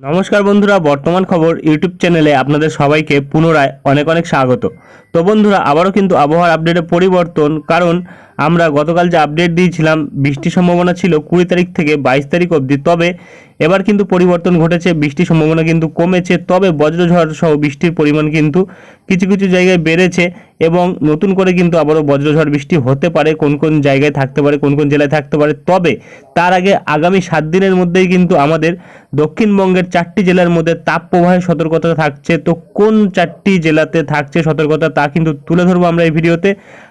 নমস্কার বন্ধুরা, বর্তমান খবর ইউটিউব চ্যানেলে আপনাদের সবাইকে পুনরায় অনেক অনেক স্বাগত। তো বন্ধুরা, আবারও কিন্তু আবহাওয়ার আপডেটে পরিবর্তন, কারণ আমরা গতকাল যে আপডেট দিয়েছিলাম, বৃষ্টির সম্ভাবনা ছিল কুড়ি তারিখ থেকে বাইশ তারিখ অবধি। তবে এবার কিন্তু পরিবর্তন ঘটেছে, বৃষ্টির সম্ভাবনা কিন্তু কমেছে, তবে বজ্রঝড় সহ বৃষ্টির পরিমাণ কিন্তু কিছু কিছু জায়গায় বেড়েছে এবং নতুন করে কিন্তু আবারও বজ্রঝড় বৃষ্টি হতে পারে, কোন কোন জায়গায় থাকতে পারে, কোন কোন জেলায় থাকতে পারে। তবে তার আগে আগামী সাত দিনের মধ্যেই কিন্তু আমাদের দক্ষিণবঙ্গের চারটি জেলার মধ্যে তাপ প্রবাহের সতর্কতা থাকছে। তো কোন চারটি জেলাতে থাকছে সতর্কতা তা কিন্তু তুলে ধরবো আমরা এই ভিডিওতে।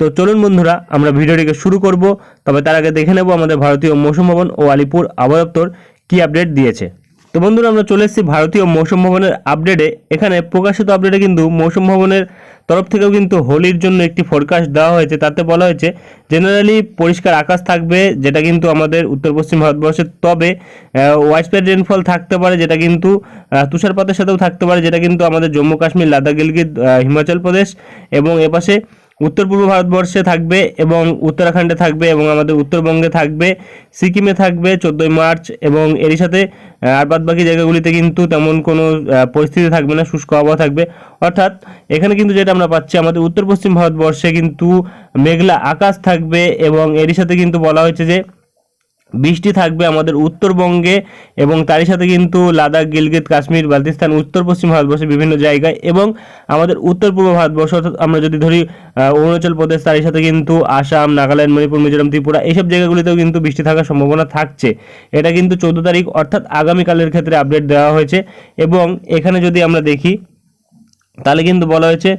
তো চলুন বন্ধুরা, আমরা ভিডিওটিকে শুরু করব। তবে তার আগে দেখে নেব আমাদের ভারতীয় মৌসুম ভবন ও আলিপুর আবহাওয়া কী আপডেট দিয়েছে। তো বন্ধুরা, আমরা চলে এসেছি ভারতীয় মৌসুম ভবনের আপডেটে। এখানে প্রকাশিত আপডেটে কিন্তু মৌসুম ভবনের তরফ থেকেও কিন্তু হোলির জন্য একটি ফোরকাস্ট দেওয়া হয়েছে। তাতে বলা হয়েছে জেনারেলি পরিষ্কার আকাশ থাকবে, যেটা কিন্তু আমাদের উত্তর পশ্চিম ভারতবর্ষের তবে ওয়াইসপ্রেড রেনফল থাকতে পারে, যেটা কিন্তু তুষারপাতের সাথেও থাকতে পারে, যেটা কিন্তু আমাদের জম্মু কাশ্মীর, লাদাখ, গিলগিত হিমাচল প্রদেশ এবং এপাশে উত্তর পূর্ব ভারতবর্ষে থাকবে এবং উত্তরাখণ্ডে থাকবে এবং আমাদের উত্তরবঙ্গে থাকবে, সিকিমে থাকবে চোদ্দোই মার্চ এবং এরই সাথে আর বাদ বাকি জায়গাগুলিতে কিন্তু তেমন কোনো পরিস্থিতি থাকবে না, শুষ্ক আবহাওয়া থাকবে। অর্থাৎ এখানে কিন্তু যেটা আমরা পাচ্ছি, আমাদের উত্তর পশ্চিম ভারতবর্ষে কিন্তু মেঘলা আকাশ থাকবে এবং এরই সাথে কিন্তু বলা হয়েছে যে বৃষ্টি থাকবে আমাদের উত্তরবঙ্গে এবং তারই সাথে কিন্তু লাদাখ, গিলগিত, কাশ্মীর, বালতিস্তান, উত্তর পশ্চিম ভারতবর্ষের বিভিন্ন জায়গায় এবং আমাদের উত্তর পূর্ব ভারতবর্ষ, অর্থাৎ আমরা যদি ধরি অরুণাচল প্রদেশ, তারই সাথে কিন্তু আসাম, নাগাল্যান্ড, মণিপুর, মিজোরাম, ত্রিপুরা এইসব জায়গাগুলিতেও কিন্তু বৃষ্টি থাকার সম্ভাবনা থাকছে। এটা কিন্তু চোদ্দ তারিখ, অর্থাৎ আগামীকালের ক্ষেত্রে আপডেট দেওয়া হয়েছে এবং এখানে যদি আমরা দেখি তাহলে কিন্তু বলা হয়েছে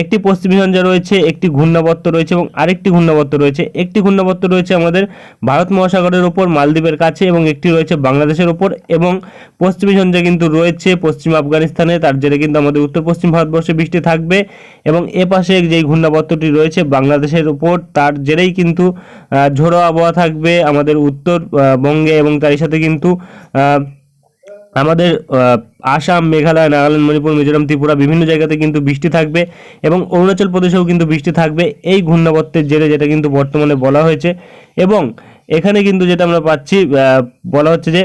একটি পশ্চিমী ঝঞ্ঝা রয়েছে একটি ঘূর্ণাবর্ত রয়েছে এবং আরেকটি ঘূর্ণাবর্ত রয়েছে। একটি ঘূর্ণাবর্ত রয়েছে আমাদের ভারত মহাসাগরের ওপর মালদ্বীপের কাছে এবং একটি রয়েছে বাংলাদেশের ওপর এবং পশ্চিমী ঝঞ্ঝা কিন্তু রয়েছে পশ্চিম আফগানিস্তানে। তার জেরে কিন্তু আমাদের উত্তর পশ্চিম ভারতবর্ষে বৃষ্টি থাকবে এবং এ পাশে যেই ঘূর্ণাবর্তটি রয়েছে বাংলাদেশের ওপর তার জেরেই কিন্তু ঝোড়ো আবহাওয়া থাকবে আমাদের উত্তর আহ, বঙ্গে এবং তারই সাথে কিন্তু আমাদের আসাম, মেঘালয়, নাগাল্যান্ড, মণিপুর, মিজোরাম, ত্রিপুরা বিভিন্ন জায়গাতে কিন্তু বৃষ্টি থাকবে এবং অরুণাচল প্রদেশেও কিন্তু বৃষ্টি থাকবে। এই ঘূর্ণাবর্তের জেরে যেটা কিন্তু বর্তমানে বলা হয়েছে এবং এখানে কিন্তু যেটা আমরা পাচ্ছি বলা হচ্ছে যে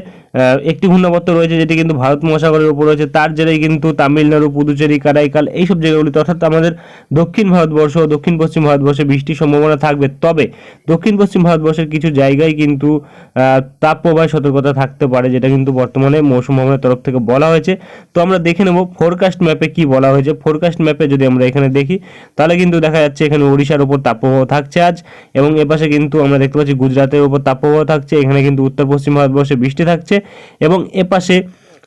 একটি ঘূর্ণাবর্ত রয়েছে যেটি কিন্তু ভারত মহাসাগরের উপর রয়েছে। তার জেরেই কিন্তু তামিলনাড়ু, পুদুচেরি, কারাইকাল এইসব জায়গাগুলিতে, অর্থাৎ আমাদের দক্ষিণ ভারতবর্ষ ও দক্ষিণ পশ্চিম ভারতবর্ষে বৃষ্টির সম্ভাবনা থাকবে। তবে দক্ষিণ পশ্চিম ভারতবর্ষের কিছু জায়গায় কিন্তু তাপপ্রবাহের সতর্কতা থাকতে পারে, যেটা কিন্তু বর্তমানে মৌসুম ভবনের তরফ থেকে বলা হয়েছে। তো আমরা দেখে নেব ফোরকাস্ট ম্যাপে কি বলা হয়েছে। ফোরকাস্ট ম্যাপে যদি আমরা এখানে দেখি, তাহলে কিন্তু দেখা যাচ্ছে এখানে ওড়িশার উপর তাপপ্রবাহ থাকছে আজ, এবং এপাশে কিন্তু আমরা দেখতে পাচ্ছি গুজরাটের উপর তাপপ্রবাহ থাকছে, এখানে কিন্তু উত্তর পশ্চিম ভারতবর্ষে বৃষ্টি থাকছে। এবং এপাশে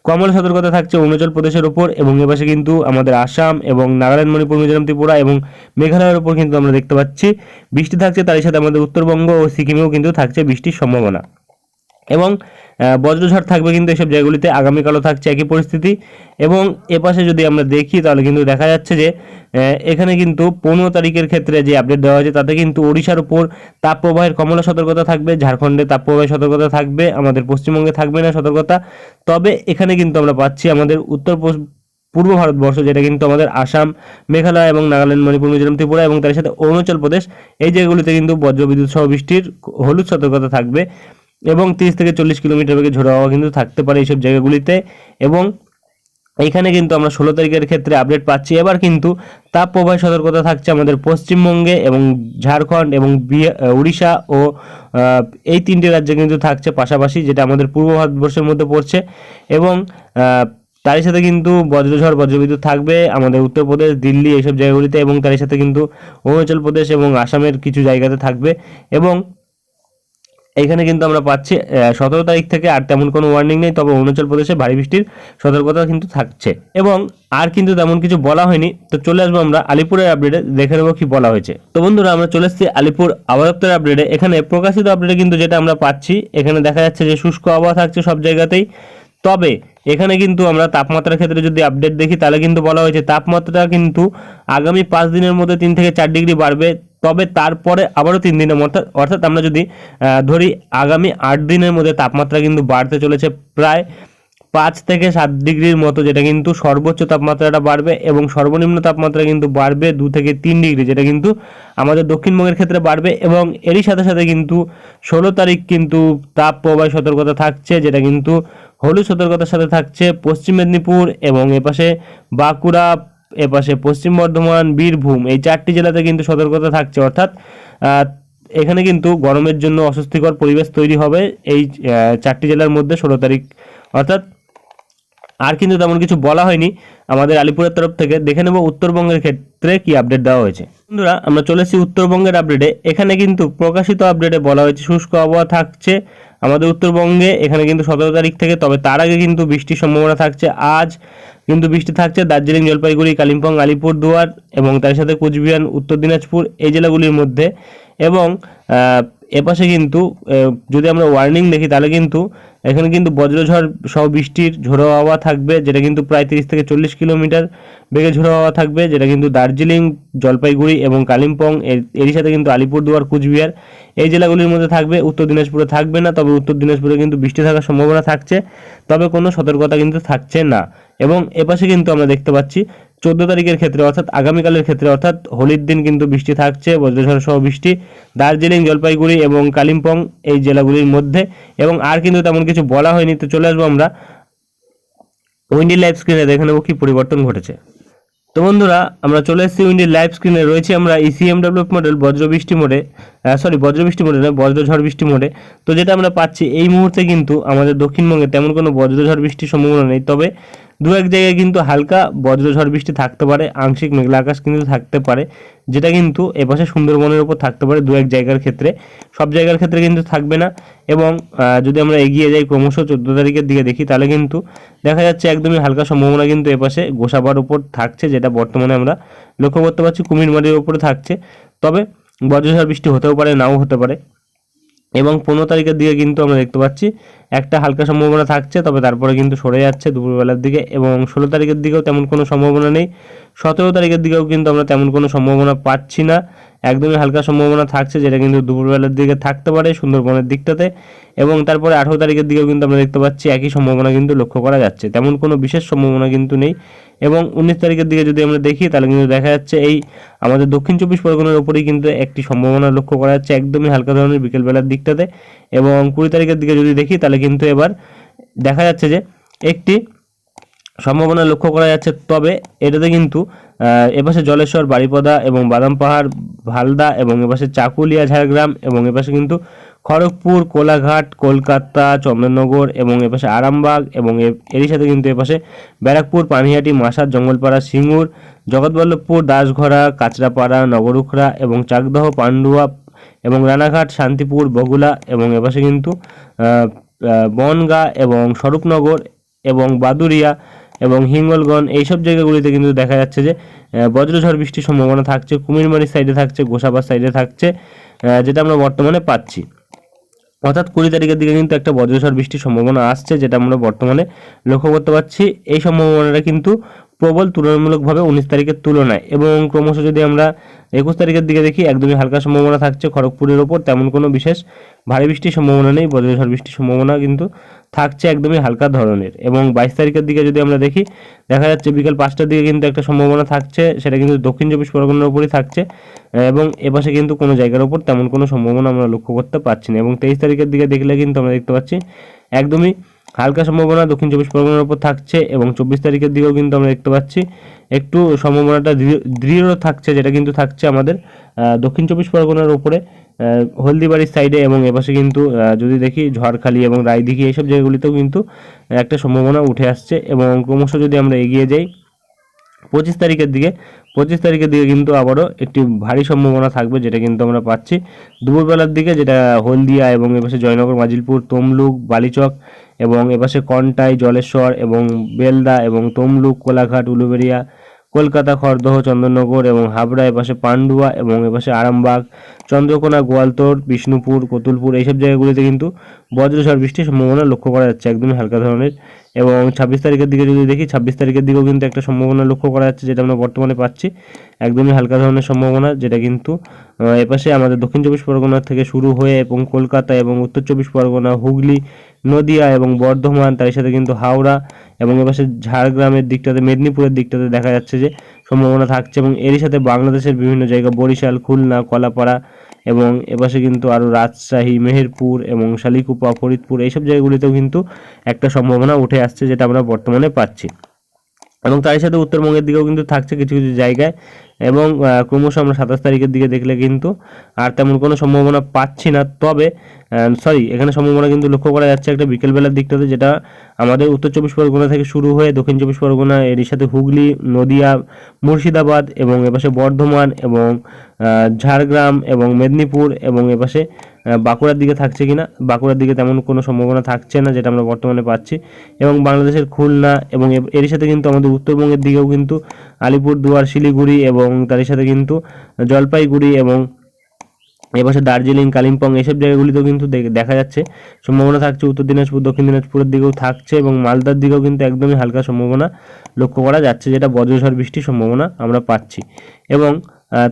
কমলা সতর্কতা থাকছে অরুণাচল প্রদেশের উপর এবং এপাশে কিন্তু আমাদের আসাম এবং নাগাল্যান্ড, মণিপুর, মিজোরাম, ত্রিপুরা এবং মেঘালয়ের উপর কিন্তু আমরা দেখতে পাচ্ছি। বৃষ্টি থাকছে, তারই সাথে আমাদের উত্তরবঙ্গ ও সিকিমেও কিন্তু থাকছে বৃষ্টির সম্ভাবনা। এবং বজ্রঝড় থাকবে কিন্তু এসব জায়গাগুলিতে, আগামীকালও থাকছে একই পরিস্থিতি। এবং এপাশে যদি আমরা দেখি, তাহলে কিন্তু দেখা যাচ্ছে যে এখানে কিন্তু পনেরো তারিখের ক্ষেত্রে যে আপডেট দেওয়া হয়েছে, তাতে কিন্তু ওড়িশার উপর তাপপ্রবাহের কমলা সতর্কতা থাকবে, ঝাড়খণ্ডে তাপপ্রবাহের সতর্কতা থাকবে, আমাদের পশ্চিমবঙ্গে থাকবে না সতর্কতা। তবে এখানে কিন্তু আমরা পাচ্ছি আমাদের উত্তর পূর্ব ভারতবর্ষ, যেটা কিন্তু আমাদের আসাম, মেঘালয় এবং নাগাল্যান্ড, মণিপুর, মিজোরাম, ত্রিপুরা এবং তার সাথে অরুণাচল প্রদেশ, এই জায়গাগুলিতে কিন্তু বজ্রবিদ্যুৎ সহ বৃষ্টির হলুদ সতর্কতা থাকবে। এবং তিরিশ থেকে চল্লিশ কিলোমিটার বেগে ঝোড়ো হাওয়া কিন্তু থাকতে পারে এইসব জায়গাগুলিতে। এবং এইখানে কিন্তু আমরা ষোলো তারিখের ক্ষেত্রে আপডেট পাচ্ছি। এবার কিন্তু তাপ প্রবাহের সতর্কতা থাকছে আমাদের পশ্চিমবঙ্গে এবং ঝাড়খণ্ড এবং উড়িষ্যা ও এই তিনটে রাজ্যে কিন্তু থাকছে পাশাপাশি, যেটা আমাদের পূর্ব ভারতবর্ষের মধ্যে পড়ছে। এবং তারই সাথে কিন্তু বজ্রঝড়, বজ্রবিদ্যুৎ থাকবে আমাদের উত্তরপ্রদেশ, দিল্লি এইসব জায়গাগুলিতে এবং তারই সাথে কিন্তু অরুণাচল প্রদেশ এবং আসামের কিছু জায়গাতে থাকবে। এবং এখানে কিন্তু আমরা পাচ্ছি সতেরো তারিখ থেকে আর তেমন কোনো ওয়ার্নিং নেই, তবে অরুণাচল প্রদেশে ভারী বৃষ্টির সতর্কতা কিন্তু থাকছে। এবং আর কিন্তু তেমন কিছু বলা হয়নি, তো চলে আসব আমরা আলিপুরের আপডেটে দেখে নেব কি বলা হয়েছে। তো বন্ধুরা, আমরা চলে এসেছি আলিপুর আবহাওয়া দপ্তরের আপডেটে এখানে প্রকাশিত আপডেটে কিন্তু যেটা আমরা পাচ্ছি, এখানে দেখা যাচ্ছে যে শুষ্ক আবহাওয়া থাকছে সব জায়গাতেই। তবে এখানে কিন্তু আমরা তাপমাত্রার ক্ষেত্রে যদি আপডেট দেখি, তাহলে কিন্তু বলা হয়েছে তাপমাত্রা কিন্তু আগামী পাঁচ দিনের মধ্যে তিন থেকে চার ডিগ্রি বাড়বে। তবে তারপরে আবারও তিন দিনের মধ্যে, অর্থাৎ আমরা যদি ধরি আগামী আট দিনের মধ্যে তাপমাত্রা কিন্তু বাড়তে চলেছে প্রায় পাঁচ থেকে সাত ডিগ্রির মতো, যেটা কিন্তু সর্বোচ্চ তাপমাত্রাটা বাড়বে এবং সর্বনিম্ন তাপমাত্রা কিন্তু বাড়বে দু থেকে তিন ডিগ্রি, যেটা কিন্তু আমাদের দক্ষিণবঙ্গের ক্ষেত্রে বাড়বে এবং এরই সাথে সাথে কিন্তু ষোলো তারিখ কিন্তু তাপ প্রবাহ সতর্কতা থাকছে, যেটা কিন্তু হলুদ সতর্কতার সাথে থাকছে পশ্চিম মেদিনীপুর এবং এপাশে বাঁকুড়া, এপাশে পশ্চিম বর্ধমান, বীরভূম। এই চারটি জেলাতে কিন্তু সতর্কতা থাকছে। অর্থাৎ এখানে কিন্তু গরমের জন্য অস্বস্তিকর পরিবেশ তৈরি হবে। এই চারটি জেলার মধ্যে ষোলো তারিখ। অর্থাৎ আর কিন্তু তেমন কিছু বলা হয়নি। আমাদের আলিপুরের তরফ থেকে দেখে নেব উত্তরবঙ্গের ক্ষেত্রে কি আপডেট দেওয়া হয়েছে। বন্ধুরা, আমরা চলে এসেছি উত্তরবঙ্গের আপডেটে এখানে কিন্তু প্রকাশিত আপডেটে বলা হয়েছে, শুষ্ক আবহাওয়া থাকছে আমাদের উত্তরবঙ্গে। এখানে কিন্তু সতেরো তারিখ থেকে, তবে তার আগে কিন্তু বৃষ্টির সম্ভাবনা থাকছে। আজ কিন্তু বৃষ্টি থাকছে দার্জিলিং, জলপাইগুড়ি, কালিম্পং, আলিপুরদুয়ার এবং তার সাথে কুচবিহার, উত্তর দিনাজপুর এই জেলাগুলির মধ্যে। এবং এপাশে কিন্তু যদি আমরা ওয়ার্নিং দেখি, তাহলে কিন্তু এখানে কিন্তু বজ্রঝড় সহ বৃষ্টির ঝোড়ো হাওয়া থাকবে, যেটা কিন্তু প্রায় তিরিশ থেকে চল্লিশ কিলোমিটার বেগে ঝোড়ো হাওয়া থাকবে, যেটা কিন্তু দার্জিলিং, জলপাইগুড়ি এবং কালিম্পং, এর, এরই সাথে কিন্তু আলিপুরদুয়ার, কুচবিহার এই জেলাগুলির মধ্যে থাকবে, উত্তর দিনাজপুরে থাকবে না, তবে উত্তর দিনাজপুরে কিন্তু বৃষ্টি থাকার সম্ভাবনা থাকছে, তবে কোনো সতর্কতা কিন্তু থাকছে না। এবং এপাশে কিন্তু আমরা দেখতে পাচ্ছি চোদ্দ তারিখের ক্ষেত্রে, অর্থাৎ আগামীকালের ক্ষেত্রে, অর্থাৎ হোলির দিন কিন্তু বৃষ্টি থাকছে বজ্রঝড় সহ বৃষ্টি, দার্জিলিং, জলপাইগুড়ি এবং কালিম্পং এই জেলাগুলির মধ্যে। এবং আর কিন্তু তেমন কিছু বলা হয়নি। তো চলে আসব আমরা উইন্ডি লাইভ স্ক্রিনে, দেখে নেব কি পরিবর্তন ঘটেছে। তো বন্ধুরা, আমরা চলে এসেছি উইন্ডির লাইভ স্ক্রিনে। রয়েছে আমরা E ইসিএম ডেভেলপ মডেল বজ্র বৃষ্টি মোডে সরি বজ্র বৃষ্টি মোডে নয় বজ্রঝড় বৃষ্টি মোডে। তো যেটা আমরা পাচ্ছি এই মুহূর্তে কিন্তু আমাদের দক্ষিণবঙ্গে তেমন কোনো বজ্রঝড় বৃষ্টির সম্ভাবনা নেই। তবে দু এক জায়গায় কিন্তু হালকা বজ্রঝড় বৃষ্টি থাকতে পারে, আংশিক মেঘলা আকাশ কিন্তু থাকতে পারে, যেটা কিন্তু এপাশে সুন্দরবনের উপর থাকতে পারে দু এক জায়গার ক্ষেত্রে। সব জায়গার ক্ষেত্রে কিন্তু থাকবে না এবং যদি আমরা এগিয়ে যাই ক্রমশ চোদ্দ তারিখের দিকে দেখি, তাহলে কিন্তু দেখা যাচ্ছে একদমই হালকা সম্ভাবনা কিন্তু এপাশে গোসাবার উপর থাকছে, যেটা বর্তমানে আমরা লক্ষ্য করতে পারছি, কুমিরমারির উপরে থাকছে। তবে বজ্রঝড় বৃষ্টি হতেও পারে, নাও হতে পারে। এবং পনেরো তারিখের দিকে কিন্তু আমরা দেখতে পাচ্ছি, একটা হালকা সম্ভাবনা থাকছে, তবে তারপরে কিন্তু সরে যাচ্ছে দুপুরবেলার দিকে এবং ষোলো তারিখের দিকেও তেমন কোনো সম্ভাবনা নেই। সতেরো তারিখের দিকেও কিন্তু আমরা তেমন কোনো সম্ভাবনা পাচ্ছি না। একদমই হালকা সম্ভাবনা থাকছে, যেটা কিন্তু দুপুরবেলার দিকে থাকতে পারে সুন্দরবনের দিকটাতে এবং তারপরে আঠেরো তারিখের দিকেও কিন্তু আমরা দেখতে পাচ্ছি একই সম্ভাবনা কিন্তু লক্ষ্য করা যাচ্ছে। তেমন কোনো বিশেষ সম্ভাবনা কিন্তু নেই। এবং উনিশ তারিখের দিকে যদি আমরা দেখি, তাহলে কিন্তু দেখা যাচ্ছে এই আমাদের দক্ষিণ চব্বিশ পরগনার উপরেই কিন্তু একটি সম্ভাবনা লক্ষ্য করা যাচ্ছে একদমই হালকা ধরনের বিকেলবেলার দিকটাতে। এবং কুড়ি তারিখের দিকে যদি দেখি, তাহলে কিন্তু এবার দেখা যাচ্ছে যে একটি সম্ভাবনা লক্ষ্য করা যাচ্ছে। তবে এটাতে কিন্তু এপাশে জলেশ্বর বাড়িপদা এবং বাদাম পাহাড়, ভালদা এবং এপাশে চাকুলিয়া, ঝাড়গ্রাম এবং এপাশে কিন্তু খড়গপুর, কোলাঘাট, কলকাতা চন্দননগর এবং এপাশে আরামবাগ এবং এরই সাথে কিন্তু এপাশে ব্যারাকপুর, পানিহাটি মাসার জঙ্গলপাড়া, সিঙ্গুর, জগৎবল্লভপুর দাসঘরা কাঁচরাপাড়া নগরুখরা এবং চাকদহ, পান্ডুয়া এবং রানাঘাট, শান্তিপুর, বগুলা এবং এপাশে কিন্তু বনগাঁ এবং স্বরূপনগর এবং বাদুরিয়া এবং হিঙ্গলগঞ্জ এইসব জায়গাগুলিতে কিন্তু দেখা যাচ্ছে যে বজ্রঝড় বৃষ্টির সম্ভাবনা থাকছে কুমিরমারির সাইডে থাকছে, গোসাবার সাইডে থাকছে যেটা আমরা বর্তমানে পাচ্ছি। অর্থাৎ কুড়ি তারিখের দিকে কিন্তু একটা বজ্রসর বৃষ্টির সম্ভাবনা আসছে, যেটা আমরা বর্তমানে লক্ষ্য করতে পারছি। এই সম্ভাবনাটা কিন্তু প্রবল তুলনামূলকভাবে উনিশ তারিখের তুলনায়। এবং ক্রমশ যদি আমরা একুশ তারিখের দিকে দেখি, একদমই হালকা সম্ভাবনা থাকছে খড়গপুরের ওপর, তেমন কোনো বিশেষ ভারী বৃষ্টির সম্ভাবনা নেই বজ্রঝড় বৃষ্টির সম্ভাবনা কিন্তু থাকছে একদমই হালকা ধরনের। এবং বাইশ তারিখের দিকে যদি আমরা দেখি, দেখা যাচ্ছে বিকাল পাঁচটার দিকে কিন্তু একটা সম্ভাবনা থাকছে, সেটা কিন্তু দক্ষিণ চব্বিশ পরগনার উপরই থাকছে। এবং এপাশে কিন্তু কোনো জায়গার উপর তেমন কোনো সম্ভাবনা আমরা লক্ষ্য করতে পারছি না। এবং তেইশ তারিখের দিকে দেখলে কিন্তু আমরা দেখতে পাচ্ছি, একদমই হালকা সম্ভাবনা, দক্ষিণ চব্বিশ পরগনার উপর থাকছে এবং চব্বিশ তারিখের দিকেও কিন্তু আমরা দেখতে পাচ্ছি। একটু সম্ভাবনাটা দৃঢ়- থাকছে, যেটা কিন্তু থাকছে আমাদের দক্ষিণ চব্বিশ পরগনার উপরে হলদিবাড়ির সাইডে এবং এপাশে কিন্তু যদি দেখি ঝড়খালি এবং রায়দিঘি এইসব জায়গাগুলিতেও কিন্তু একটা সম্ভাবনা উঠে আসছে এবং ক্রমশ যদি আমরা এগিয়ে যাই, পঁচিশ তারিখের দিকে, পঁচিশ তারিখের দিকে কিন্তু আবারও একটি ভারী সম্ভাবনা থাকবে, যেটা কিন্তু আমরা পাচ্ছি। দুপুরবেলার দিকে যেটা হলদিয়া এবং এপাশে জয়নগর, মাজিলপুর, তমলুক, বালিচক এবং এপাশে কন্টাই, জলেশ্বর এবং বেলদা এবং তমলুক, কোলাঘাট, উলুবেড়িয়া, কলকাতা খড়দহ চন্দননগর এবং হাবড়া, এপাশে পান্ডুয়া এবং এপাশে আরামবাগ, চন্দ্রকোনা, গোয়ালতোর, বিষ্ণুপুর, কতুলপুর, এইসব জায়গাগুলিতে কিন্তু বজ্রঝড় বৃষ্টির সম্ভাবনা লক্ষ্য করা যাচ্ছে। একদমই হালকা ধরনের এবং ছাব্বিশ তারিখের দিকে যদি দেখি, ছাব্বিশ তারিখের দিকেও কিন্তু একটা সম্ভাবনা লক্ষ্য করা যাচ্ছে, যেটা আমরা বর্তমানে পাচ্ছি। একদমই হালকা ধরনের সম্ভাবনা, যেটা কিন্তু এপাশে আমাদের দক্ষিণ চব্বিশ পরগনা থেকে শুরু হয়ে এবং কলকাতা এবং উত্তর চব্বিশ পরগনা, হুগলি, নদিয়া এবং বর্ধমান, তার সাথে কিন্তু হাওড়া এবং এপাশে ঝাড়গ্রামের দিকটাতে, মেদিনীপুরের দিকটাতে দেখা যাচ্ছে যে সম্ভাবনা থাকছে এবং এরই সাথে বাংলাদেশের বিভিন্ন জায়গা, বরিশাল, খুলনা, কলাপাড়া এবং এপাশে কিন্তু আরও রাজশাহী, মেহেরপুর এবং শালিকুপা, ফরিদপুর, এইসব জায়গাগুলিতেও কিন্তু একটা সম্ভাবনা উঠে আসছে যেটা আমরা বর্তমানে পাচ্ছি। এবং তার সাথে উত্তরবঙ্গের দিকেও কিন্তু থাকছে কিছু কিছু জায়গায় এবং ক্রমশ আমরা সাতাশ তারিখের দিকে দেখলে কিন্তু আর তেমন কোনো সম্ভাবনা পাচ্ছি না। তবে সরি এখানে সম্ভাবনা কিন্তু লক্ষ্য করা যাচ্ছে একটা বিকেলবেলার দিকটাতে যেটা আমাদের উত্তর চব্বিশ পরগনা থেকে শুরু হয়ে দক্ষিণ চব্বিশ পরগনা এর সাথে হুগলি, নদিয়া, মুর্শিদাবাদ এবং এপাশে বর্ধমান এবং ঝাড়গ্রাম এবং মেদিনীপুর এবং এপাশে বাঁকুড়ার দিকে থাকছে কিনা? বাঁকুড়ার দিকে তেমন কোনো সম্ভাবনা থাকছে না, যেটা আমরা বর্তমানে পাচ্ছি। এবং বাংলাদেশের খুলনা এবং এর সাথে কিন্তু আমাদের উত্তরবঙ্গের দিকেও কিন্তু আলিপুরদুয়ার, শিলিগুড়ি এবং তার সাথে কিন্তু জলপাইগুড়ি এবং এপাশে দার্জিলিং, কালিম্পং এসব জায়গাগুলিতেও কিন্তু দেখা যাচ্ছে। সম্ভাবনা থাকছে উত্তর দিনাজপুর, দক্ষিণ দিনাজপুরের দিকেও থাকছে এবং মালদার দিকেও কিন্তু একদমই হালকা সম্ভাবনা লক্ষ্য করা যাচ্ছে, যেটা বজ্রঝড় বৃষ্টির সম্ভাবনা আমরা পাচ্ছি। এবং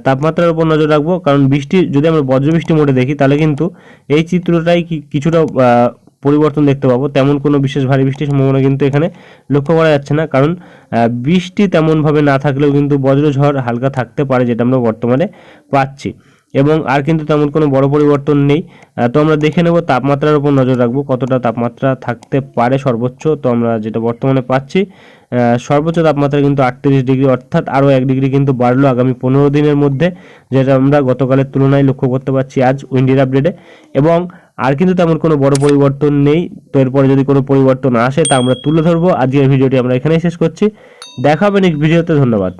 তাপমাত্রার উপর নজর রাখব। কারণ বৃষ্টি, যদি আমরা বজ্র বৃষ্টি মোডে দেখি, তাহলে কিন্তু এই চিত্রটাই কিছুটা পরিবর্তন দেখতে পাবো। তেমন কোনো বিশেষ ভারী বৃষ্টির সম্ভাবনা কিন্তু এখানে লক্ষ্য করা যাচ্ছে না। কারণ বৃষ্টি তেমনভাবে না থাকলেও কিন্তু বজ্রঝড় হালকা থাকতে পারে, যেটা আমরা বর্তমানে পাচ্ছি। এবং আর কিন্তু তেমন কোনো বড় পরিবর্তন নেই। তো আমরা দেখে নেব তাপমাত্রার উপর নজর রাখব, কতটা তাপমাত্রা থাকতে পারে সর্বোচ্চ। তো আমরা যেটা বর্তমানে পাচ্ছি সর্বোচ্চ তাপমাত্রা কিন্তু আটত্রিশ ডিগ্রি, অর্থাৎ আরও এক ডিগ্রি কিন্তু বাড়লো আগামী পনেরো দিনের মধ্যে, যেটা আমরা গতকালের তুলনায় লক্ষ্য করতে পারছি আজ উইন্ডির আপডেটে। এবং আর কিন্তু তেমন কোনো বড় পরিবর্তন নেই, তো এরপরে যদি কোনো পরিবর্তন আসে তা আমরা তুলে ধরবো। আজকের ভিডিওটি আমরা এখানেই শেষ করছি। দেখা হবে নেক্সট ভিডিওতে ধন্যবাদ।